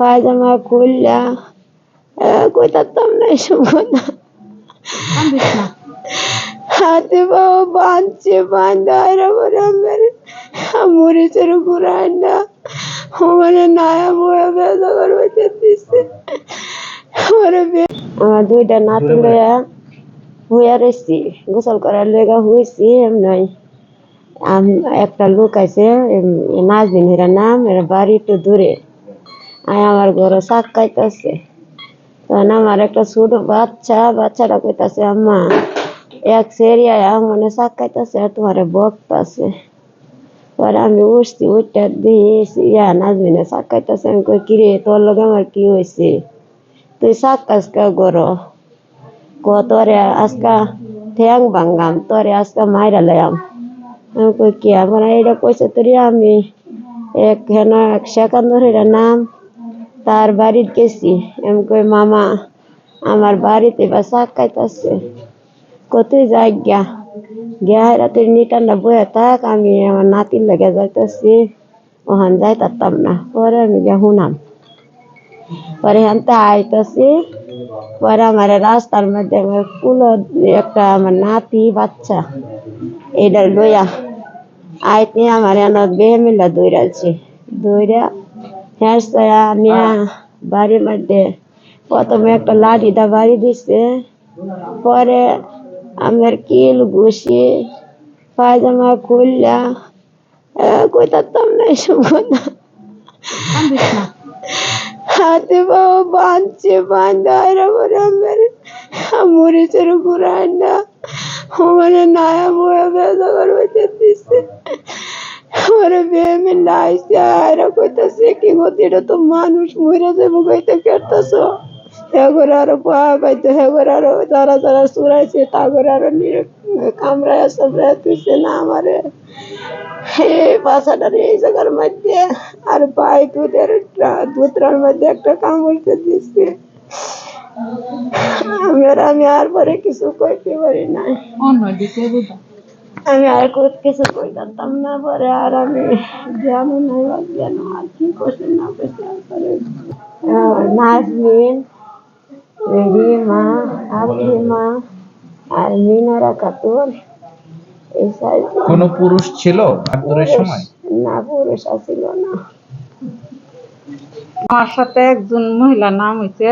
পায়জামা খুললা কইতাম না এসব কথা। হাতে বাবা বাঁধছে বাঁধা এরপরে আমার মরিচের ঘুরায় না। মানে নায়া বয়া বেজা করবে দিচ্ছে আমার দুইটা নাতি লইয়া হুইয়া রয়েছি গোসল করার লেগা হয়েছি এমনি আম- একটা লোক আছে নাজদিন হেরা নাম এরা বাড়ি একটু দূরে। আয় আমার ঘরে শাক খাইতেছে। তখন আমার একটা ছোট বাচ্চা, বাচ্চাটা কইতাছে, আম্মা, এক সেরিয়ায় মনে শাক খাইতেছে আর তোমার বকতাছে পরে আমি উঠছি উঠটা দিয়েছি ইয়া, নাজমিনে শাক খাইতেছে। আমি কই, কিরে, তোর লগে আমার কি হয়েছে তুই শাক কাজ কা গর? ক, তোরে আজকা ঠ্যাং ভাঙ্গাম, তোরে আজকা মাইরা লাম আমি কই, কি, আমার এটা কইছে তোরে আমি? এক হেন, এক সেকান্দর নাম তার বাড়িত গেছি। আমি কই মামা, আমার বাড়িতে বা শাক খাইতেছে কত যাই গিয়া গিয়া রাতের নিটান্ডা বয়ে থাক, আমি আমার নাতির লেগে যাইতেছি। ওখান যাইতাম না। পরে আমি গিয়া শুনাম পরে হানতে আইতাছি। পরে আমার রাস্তার মধ্যে আমার কুলো একটা আমার নাতি বাচ্চা এটা লইয়া আইতে আমার এনে বেহে মিলা দৌড়াচ্ছে দৌড়া হ্যাঁ নিয়া বাড়ির মধ্যে প্রথমে একটা লাঠি দা বাড়ি দিছে। পরে আমার কিল ঘুষি পায়জামা খুললা। কইতাম না এসব কথা হাতে বাবা বাঁধছে বাঁধা এরপরে আমার মরিচের ঘুরায় না মানে নায়া বয়া বেজা করবে দিচ্ছে আমার বেয়ে মিল্লা আইসে কইতাছে কি গতি এটা তো মানুষ মরে যাব কইতে কেটতেছ হেগর আরও পাইতো হেগর আরও যারা যারা চুরাইছে তাগর আরও কামড়ায় সামড়ায় তুইছে না আমারে? এই বাসাটার এই জায়গার মধ্যে আর পাই দুধের দুধরার মধ্যে একটা কামড়তে দিচ্ছে আমি আর আমি আর পরে কিছু কইতে পারি না অন্য দিকে আমি আর কিছু কইতাম না পরে আর আমি জানো না এবার আর কি করছে না করছে নাজমিন রিমা আফরিমা আর মিনারা কোনো পুরুষ ছিল আত্মরের সময়? না পুরুষ আসিল না। আমার সাথে একজন মহিলা নাম হইছে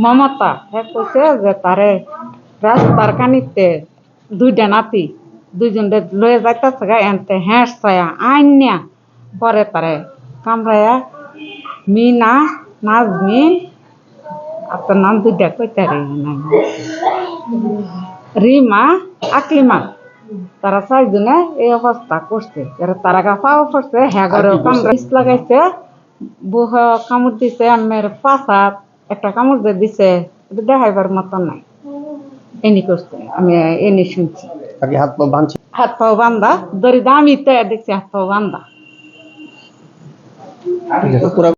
মমতা। হ্যাঁ কইছে যে তারে রাস্তার কানিতে দুইটা নাতি। দুইজন লয়ে যাইতেছে গা এনতে হ্যাঁ ছায়া আইনিয়া পরে তারে কামড়ায়া মিনা নাজমিন আপনার নাম দুইটা কইতে রিমা আকলিমা তারা চারজনে এই অবস্থা করছে। এরা তারা গা পাওয়া পড়ছে হ্যাঁ কামড়া লাগাইছে বুহ কামড় দিছে আমের পাশাত একটা কামড় যে দিছে এটা দেখাইবার মতো নাই। এনি করছে আমি এনি শুনছি। তাকে হাত পা বাঁধছে হাত পাও বান্ধা দড়ি দামি তো দেখছি হাত পাও বান্ধা পুরা